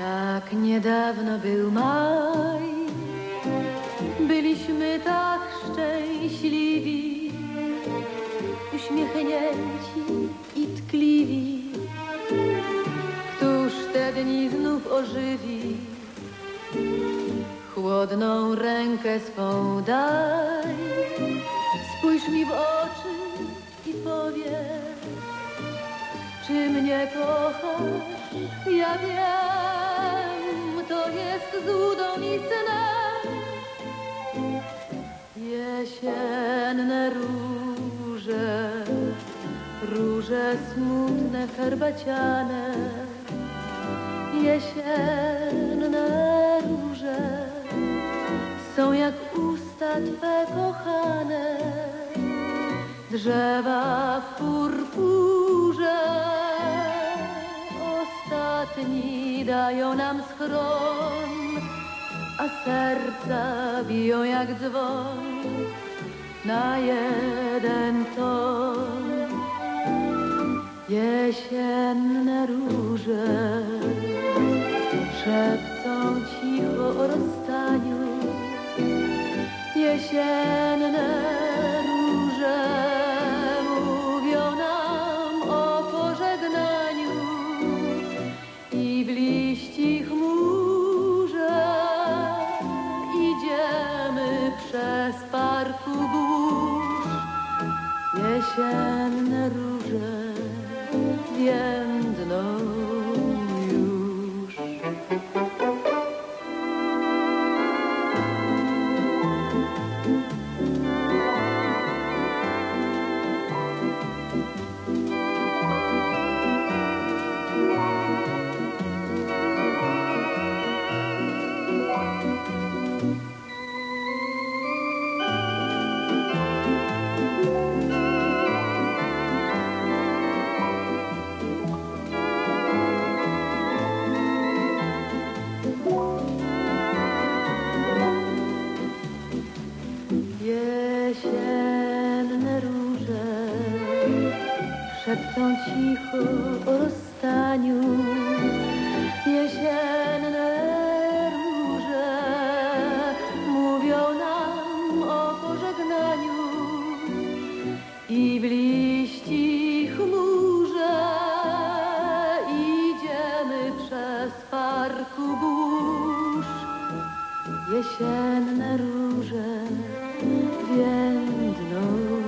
Tak niedawno był maj, byliśmy tak szczęśliwi, uśmiechnięci i tkliwi. Któż te dni znów ożywi? Chłodną rękę swą daj, czy mnie kochasz? Ja wiem, to jest złudą i snem. Jesienne róże, róże smutne, herbaciane. Jesienne róże są jak usta Twe kochane. Drzewa w purpurze ostatni dają nam schron, a serca biją jak dzwon na jeden ton. Jesienne róże szepcą cicho o rozstaniu. Przez parku burz. Jesienne Jesienne róże szepcą cicho o rozstaniu. Jesienne jesienne róże więdną